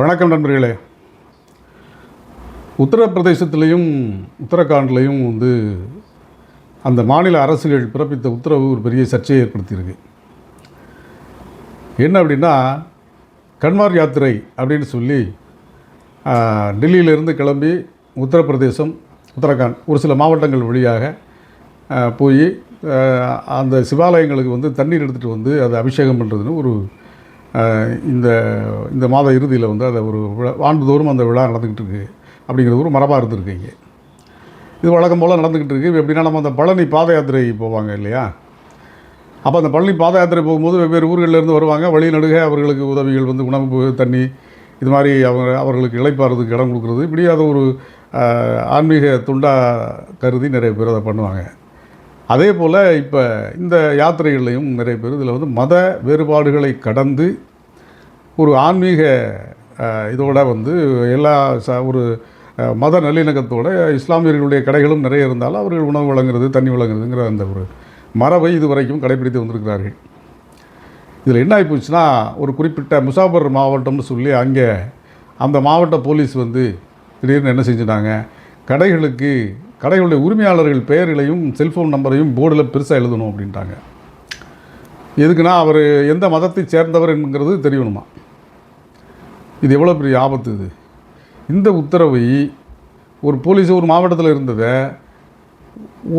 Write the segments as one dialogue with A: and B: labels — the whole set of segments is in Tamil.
A: வணக்கம் நண்பர்களே. உத்தரப்பிரதேசத்திலையும் உத்தரகாண்ட்லேயும் வந்து அந்த மாநில அரசுகள் பிறப்பித்த உத்தரவு ஒரு பெரிய சர்ச்சையை ஏற்படுத்தியிருக்கு. என்ன அப்படின்னா கன்வார் யாத்திரை அப்படின்னு சொல்லி ஆ, டெல்லியிலிருந்து கிளம்பி உத்தரப்பிரதேசம் உத்தரகாண்ட் ஒரு சில மாவட்டங்கள் வழியாக போய் அந்த சிவாலயங்களுக்கு வந்து தண்ணீர் எடுத்துகிட்டு வந்து அதை அபிஷேகம் பண்ணுறதுன்னு ஒரு இந்த இந்த மாத இறுதியில் வந்து அதை ஒரு விழா ஆண்டுதோறும் அந்த விழா நடந்துக்கிட்டு இருக்கு அப்படிங்கிறது ஒரு மரபாக இருந்திருக்கு இங்கே. இது வழக்கம் போல் நடந்துக்கிட்டு இருக்குது இப்ப எப்படின்னா நம்ம அந்த பழனி பாத யாத்திரை போவாங்க இல்லையா? அப்போ அந்த பழனி பாத யாத்திரை போகும்போது வெவ்வேறு ஊர்களிலேருந்து வருவாங்க. வழி நடுக அவர்களுக்கு உதவிகள் வந்து உணவு தண்ணி இது மாதிரி அவங்க அவர்களுக்கு இளைப்பாறதுக்கு இடம் கொடுக்குறது. இப்படி அதை ஒரு ஆன்மீக துண்டா கருதி நிறைய பேர் அதை பண்ணுவாங்க. அதே போல் இப்போ இந்த யாத்திரைகள்லையும் நிறைய பேர் இதில் வந்து மத வேறுபாடுகளை கடந்து ஒரு ஆன்மீக இதோட வந்து எல்லா ச ஒரு மத நல்லிணக்கத்தோடு இஸ்லாமியர்களுடைய கடைகளும் நிறைய இருந்தாலும் அவர்கள் உணவு வழங்குறது தண்ணி வழங்குறதுங்கிற அந்த ஒரு மரபை இது வரைக்கும் கடைபிடித்து வந்திருக்கிறார்கள். இதில் என்ன ஆகிப்போச்சுன்னா ஒரு குறிப்பிட்ட முசாபர் மாவட்டம்னு சொல்லி அங்கே அந்த மாவட்ட போலீஸ் வந்து திடீர்னு என்ன செஞ்சுட்டாங்க கடைகளுக்கு கடைகளுடைய உரிமையாளர்கள் பெயர்களையும் செல்ஃபோன் நம்பரையும் போர்டில் பெருசாக எழுதணும் அப்படின்ட்டாங்க. எதுக்குன்னா அவர் எந்த மதத்தை சேர்ந்தவர் என்கிறது தெரியணுமா? இது எவ்வளோ பெரிய ஆபத்து இது. இந்த உத்தரவை ஒரு போலீஸ் ஒரு மாவட்டத்தில் இருந்ததை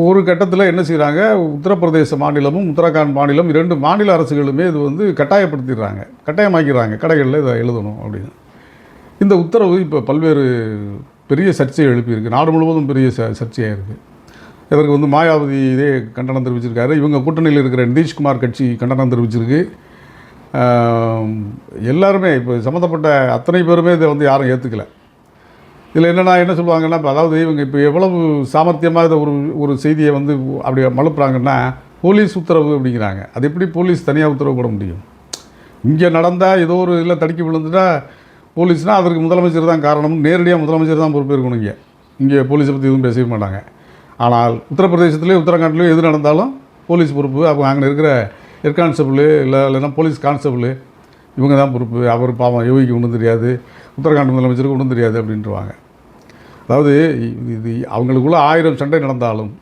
A: ஒரு கட்டத்தில் என்ன செய்கிறாங்க உத்தரப்பிரதேச மாநிலமும் உத்தராகண்ட் மாநிலம் இரண்டு மாநில அரசுகளுமே இது வந்து கட்டாயப்படுத்திடுறாங்க. கட்டாயமாக்கிறாங்க கடைகளில் இதை எழுதணும் அப்படின்னு. இந்த உத்தரவு இப்போ பல்வேறு பெரிய சர்ச்சையை எழுப்பியிருக்கு. நாடு முழுவதும் பெரிய ச சர்ச்சையாக இருக்குது இதற்கு வந்து மாயாவதி இதே கண்டனம் தெரிவிச்சிருக்காரு. இவங்க கூட்டணியில் இருக்கிற நிதிஷ்குமார் கட்சி கண்டனம் தெரிவிச்சிருக்கு. எல்லாருமே இப்போ சம்மந்தப்பட்ட அத்தனை பேருமே இதை வந்து யாரும் ஏற்றுக்கல இதில் என்னென்னா என்ன சொல்லுவாங்கன்னா இப்போ அதாவது இவங்க இப்போ எவ்வளவு சாமர்த்தியமாக இதை ஒரு ஒரு செய்தியை வந்து அப்படி மழுப்புறாங்கன்னா போலீஸ் உத்தரவு அப்படிங்கிறாங்க. அது எப்படி போலீஸ் தனியாக உத்தரவு போட முடியும்? இங்கே நடந்தால் ஏதோ ஒரு இதில் தடுக்கி விழுந்துட்டால் போலீஸ்னால் அதற்கு முதலமைச்சர் தான் காரணம். நேரடியாக முதலமைச்சர் தான் பொறுப்பு இருக்கணும் இங்கே. இங்கே போலீஸை பற்றி எதுவும் பேசவே மாட்டாங்க. ஆனால் உத்தரப்பிரதேசத்துலேயும் உத்தரகாண்ட்லேயும் எது நடந்தாலும் போலீஸ் பொறுப்பு. அப்போ அங்கே இருக்கிற ஹெட் கான்ஸ்டபுள் இல்லை இல்லைன்னா போலீஸ் கான்ஸ்டபுள் இவங்க தான் பொறுப்பு. அவர் பாவம் யோகிக்கு ஒன்றும் தெரியாது. உத்தரகாண்ட் முதலமைச்சருக்கு ஒன்றும் தெரியாது அப்படின்ட்டுருவாங்க அதாவது இது- இது அவங்களுக்குள்ள ஆயிரம் சண்டை நடந்தாலும்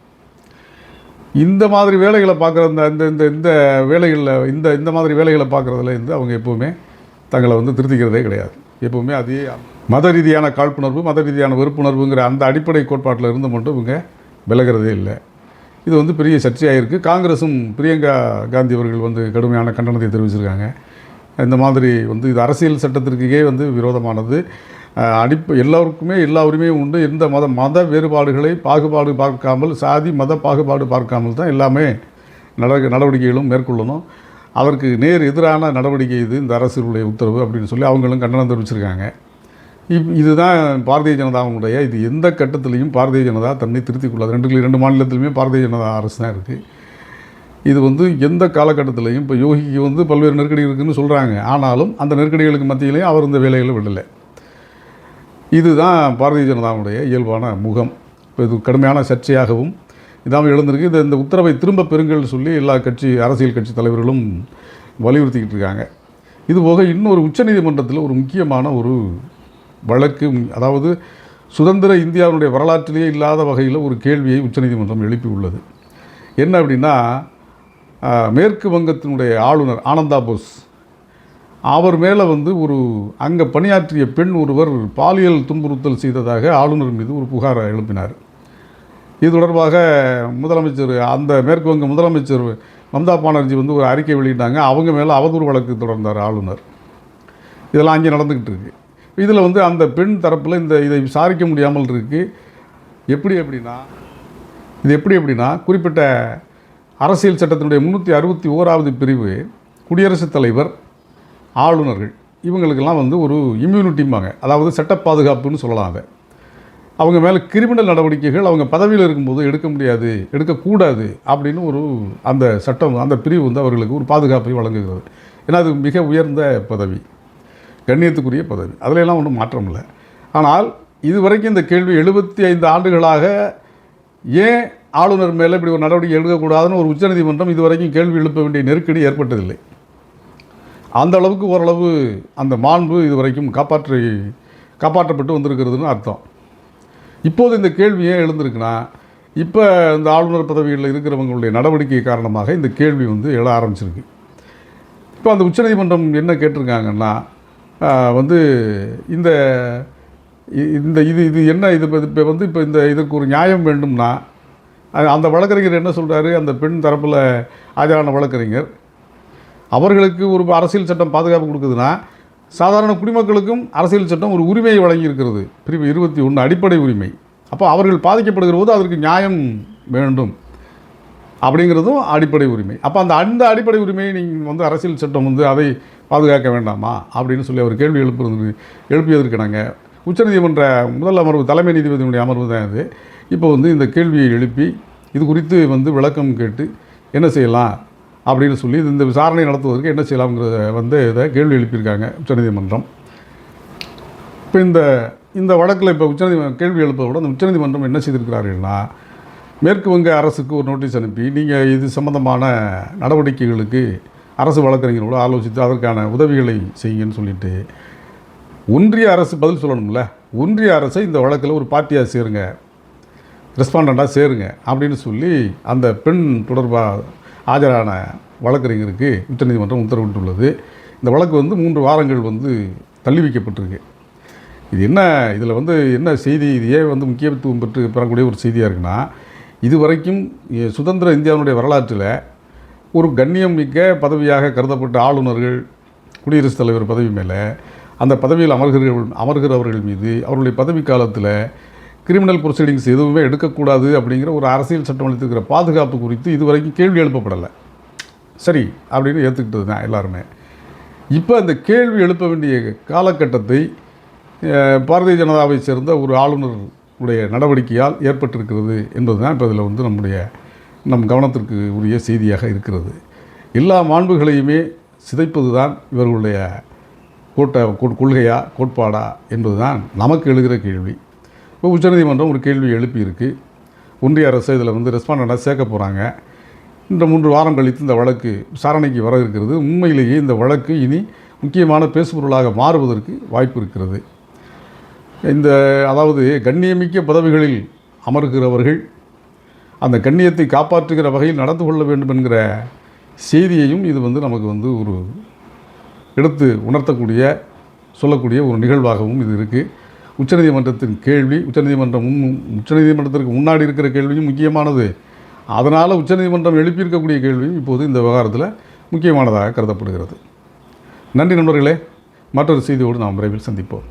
A: இந்த மாதிரி வேலைகளை பார்க்குற இந்த இந்த இந்த இந்த வேலைகளில் இந்த இந்த மாதிரி வேலைகளை பார்க்குறதுல இருந்து அவங்க எப்போவுமே தங்களை வந்து திருத்திக்கிறதே கிடையாது. எப்போவுமே அதே மத ரீதியான காழ்ப்புணர்வு மத ரீதியான வெறுப்புணர்வுங்கிற அந்த அடிப்படை கோட்பாட்டில் இருந்து மட்டும் இவங்க விலகிறதே இல்லை. இது வந்து பெரிய சர்ச்சையாக இருக்குது காங்கிரஸும் பிரியங்கா காந்தி அவர்கள் வந்து கடுமையான கண்டனத்தை தெரிவிச்சிருக்காங்க. இந்த மாதிரி வந்து இது அரசியல் சட்டத்திற்கே வந்து விரோதமானது. அடிப்பு அடிப்ப எல்லோருக்குமே எல்லா உரிமையும் உண்டு. எந்த மத மத வேறுபாடுகளை பாகுபாடு பார்க்காமல் சாதி மத பாகுபாடு பார்க்காமல் தான் எல்லாமே நட நடவடிக்கைகளும் மேற்கொள்ளணும். அதற்கு நேர் எதிரான நடவடிக்கை இது இந்த அரசுடைய உத்தரவு அப்படின்னு சொல்லி அவங்களும் கண்டனம் தெரிவிச்சிருக்காங்க. இப் இதுதான் பாரதிய ஜனதாவுடைய இது எந்த கட்டத்திலையும் பாரதிய ஜனதா தன்னை திருத்திக் கொள்ளாது. ரெண்டு ரெண்டு மாநிலத்திலுமே பாரதிய ஜனதா அரசு தான் இருக்குது இது வந்து எந்த காலகட்டத்திலையும் இப்போ யோகிக்கு வந்து பல்வேறு நெருக்கடி இருக்குதுன்னு சொல்கிறாங்க ஆனாலும் அந்த நெருக்கடிகளுக்கு மத்தியிலையும் அவர் இந்த வேலைகளை விடலை. இதுதான் பாரதிய ஜனதாவுடைய இயல்பான முகம். இப்போ இது கடுமையான சர்ச்சையாகவும் இதாமல் எழுந்திருக்கு. இந்த இந்த உத்தரவை திரும்ப பெறுங்கள் சொல்லி எல்லா கட்சி அரசியல் கட்சி தலைவர்களும் வலியுறுத்திக்கிட்டு இருக்காங்க. இது போக இன்னொரு உச்சநீதிமன்றத்தில் ஒரு முக்கியமான ஒரு வழக்கு அதாவது சுதந்திர இந்தியாவினுடைய வரலாற்றிலேயே இல்லாத வகையில் ஒரு கேள்வியை உச்சநீதிமன்றம் எழுப்பி உள்ளது. என்ன அப்படின்னா மேற்கு வங்கத்தினுடைய ஆளுநர் ஆனந்தா போஸ் அவர் மேலே வந்து ஒரு அங்கே பணியாற்றிய பெண் ஒருவர் பாலியல் துன்புறுத்தல் செய்ததாக ஆளுநர் மீது ஒரு புகாரை எழுப்பினார். இது தொடர்பாக முதலமைச்சர் அந்த மேற்கு வங்க முதலமைச்சர் மம்தா பானர்ஜி வந்து ஒரு அறிக்கை வெளியிட்டாங்க. அவங்க மேலே அவதூறு வழக்கு தொடர்ந்தார் ஆளுநர். இதெல்லாம் அங்கே நடந்துக்கிட்டு இருக்குது இதில் வந்து அந்த பெண் தரப்பில் இந்த இதை விசாரிக்க முடியாமல் இருக்குது எப்படி அப்படின்னா இது எப்படி அப்படின்னா குறிப்பிட்ட அரசியல் சட்டத்தினுடைய முந்நூற்றி அறுபத்தி ஓராவது பிரிவு குடியரசுத் தலைவர் ஆளுநர்கள் இவங்களுக்கெல்லாம் வந்து ஒரு இம்யூனிட்டிம்பாங்க. அதாவது சட்ட பாதுகாப்புன்னு சொல்லலாம் அதை. அவங்க மேலே கிரிமினல் நடவடிக்கைகள் அவங்க பதவியில் இருக்கும்போது எடுக்க முடியாது எடுக்கக்கூடாது அப்படின்னு ஒரு அந்த சட்டம் அந்த பிரிவு வந்து அவர்களுக்கு ஒரு பாதுகாப்பை வழங்குகிறது. ஏன்னா அது மிக உயர்ந்த பதவி கண்ணியத்துக்குரிய பதவி. அதிலெல்லாம் ஒன்றும் மாற்றம் இல்லை. ஆனால் இதுவரைக்கும் இந்த கேள்வி எழுபத்தி ஐந்து ஆண்டுகளாக ஏன் ஆளுநர் மேலே இப்படி ஒரு நடவடிக்கை எடுக்கக்கூடாதுன்னு ஒரு உச்சநீதிமன்றம் இதுவரைக்கும் கேள்வி எழுப்ப வேண்டிய நெருக்கடி ஏற்பட்டதில்லை. அந்த அளவுக்கு ஓரளவு அந்த மாண்பு இதுவரைக்கும் காப்பாற்றி காப்பாற்றப்பட்டு வந்திருக்கிறதுன்னு அர்த்தம். இப்போது இந்த கேள்வி ஏன் எழுந்திருக்குன்னா இப்போ இந்த ஆளுநர் பதவிகளில் இருக்கிறவங்களுடைய நடவடிக்கை காரணமாக இந்த கேள்வி வந்து எழ ஆரம்பிச்சிருக்கு. இப்போ அந்த உச்சநீதிமன்றம் என்ன கேட்டிருக்காங்கன்னா வந்து இந்த இ- இந்த இது இது என்ன இது இப்போ வந்து இப்போ இந்த இதற்கு ஒரு நியாயம் வேண்டும்னா அந்த வழக்கறிஞர் என்ன சொல்கிறாரு அந்த பெண் தரப்பில் ஆஜரான வழக்கறிஞர். அவர்களுக்கு ஒரு அரசியல் சட்டம் பாதுகாப்பு கொடுக்குதுன்னா சாதாரண குடிமக்களுக்கும் அரசியல் சட்டம் ஒரு உரிமையை வழங்கியிருக்கிறது. பிரிவு இருபத்தி ஒன்று அடிப்படை உரிமை. அப்போ அவர்கள் பாதிக்கப்படுகிற போது அதற்கு நியாயம் வேண்டும் அப்படிங்கிறதும் அடிப்படை உரிமை. அப்போ அந்த அந்த அடிப்படை உரிமையை நீங்கள் வந்து அரசியல் சட்டம் வந்து அதை பாதுகாக்க வேண்டாமா? அப்படின்னு சொல்லி அவர் கேள்வி எழுப்புறது எழுப்பியதற்கு நாங்கள் உச்சநீதிமன்ற முதல் அமர்வு தலைமை நீதிபதியினுடைய அமர்வு தான் இது. இப்போ வந்து இந்த கேள்வியை எழுப்பி இது குறித்து வந்து விளக்கம் கேட்டு என்ன செய்யலாம்? அப்படின்னு சொல்லி இந்த விசாரணை நடத்துவதற்கு என்ன செய்யலாம்ங்கிறத வந்து இதை கேள்வி எழுப்பியிருக்காங்க உச்சநீதிமன்றம். இப்போ இந்த இந்த வழக்கில் இப்போ உச்சநீதிமன்றம் கேள்வி எழுப்பதோட இந்த உச்சநீதிமன்றம் என்ன செய்திருக்கிறார்கள்னா மேற்கு வங்க அரசுக்கு ஒரு நோட்டீஸ் அனுப்பி நீங்கள் இது சம்மந்தமான நடவடிக்கைகளுக்கு அரசு வழக்கறிஞர்களோடு ஆலோசித்து அதற்கான உதவிகளை செய்யுங்கன்னு சொல்லிட்டு ஒன்றிய அரசு பதில் சொல்லணும்ல ஒன்றிய அரசை இந்த வழக்கில் ஒரு பார்ட்டியாக சேருங்க ரெஸ்பாண்டண்ட்டாக சேருங்க அப்படின்னு சொல்லி அந்த பெண் தொடர்பாக ஆஜரான வழக்கறிஞருக்கு உச்சநீதிமன்றம் உத்தரவிட்டுள்ளது இந்த வழக்கு வந்து மூன்று வாரங்கள் வந்து தள்ளி வைக்கப்பட்டிருக்கு. இது என்ன இதில் வந்து என்ன செய்தி? இது ஏன் வந்து முக்கியத்துவம் பெற்று பெறக்கூடிய ஒரு செய்தியாக இருக்குன்னா இதுவரைக்கும் வரைக்கும் சுதந்திர இந்தியாவினுடைய வரலாற்றில் ஒரு கண்ணியம் மிக்க பதவியாக கருதப்பட்ட ஆளுநர்கள் குடியரசுத் தலைவர் பதவி மேலே அந்த பதவியில் அமர்கிறவர்கள் அமர்கிறவர்கள் மீது அவருடைய பதவி காலத்தில் கிரிமினல் ப்ரொசீடிங்ஸ் எதுவுமே எடுக்கக்கூடாது அப்படிங்கிற ஒரு அரசியல் சட்டம் அளித்திருக்கிற பாதுகாப்பு குறித்து இதுவரைக்கும் கேள்வி எழுப்பப்படலை. சரி அப்படின்னு ஏற்றுக்கிட்டது தான் எல்லாருமே. இப்போ அந்த கேள்வி எழுப்ப வேண்டிய காலகட்டத்தை பாரதிய ஜனதாவை சேர்ந்த ஒரு ஆளுநர் உடைய நடவடிக்கையால் ஏற்பட்டிருக்கிறது என்பது தான் இப்போ இதில் வந்து நம்முடைய நம் கவனத்திற்கு உரிய செய்தியாக இருக்கிறது. எல்லா மாண்புகளையுமே சிதைப்பது தான் இவர்களுடைய கோட்டை கொள்கையா கோட்பாடா என்பது தான் நமக்கு எழுகிற கேள்வி. இப்போ உச்சநீதிமன்றம் ஒரு கேள்வி எழுப்பியிருக்கு. ஒன்றிய அரசு இதில் வந்து ரெஸ்பாண்டாக சேர்க்க போகிறாங்க இந்த மூன்று வாரம் கழித்து இந்த வழக்கு விசாரணைக்கு வர இருக்கிறது. உண்மையிலேயே இந்த வழக்கு இனி முக்கியமான பேசுபொருளாக மாறுவதற்கு வாய்ப்பு இருக்கிறது. இந்த அதாவது கண்ணியமிக்க பதவிகளில் அமர்கிறவர்கள் அந்த கண்ணியத்தை காப்பாற்றுகிற வகையில் நடந்து கொள்ள வேண்டும் என்கிற செய்தியையும் இது வந்து நமக்கு வந்து ஒரு எடுத்து உணர்த்தக்கூடிய சொல்லக்கூடிய ஒரு நிகழ்வாகவும் இது இருக்குது உச்சநீதிமன்றத்தின் கேள்வி உச்சநீதிமன்றம் முன் உச்சநீதிமன்றத்திற்கு முன்னாடி இருக்கிற கேள்வியும் முக்கியமானது. அதனால் உச்சநீதிமன்றம் எழுப்பியிருக்கக்கூடிய கேள்வியும் இப்போது இந்த விவகாரத்தில் முக்கியமானதாக கருதப்படுகிறது. நன்றி நண்பர்களே. மற்றொரு செய்தியோடு நாம் விரைவில் சந்திப்போம்.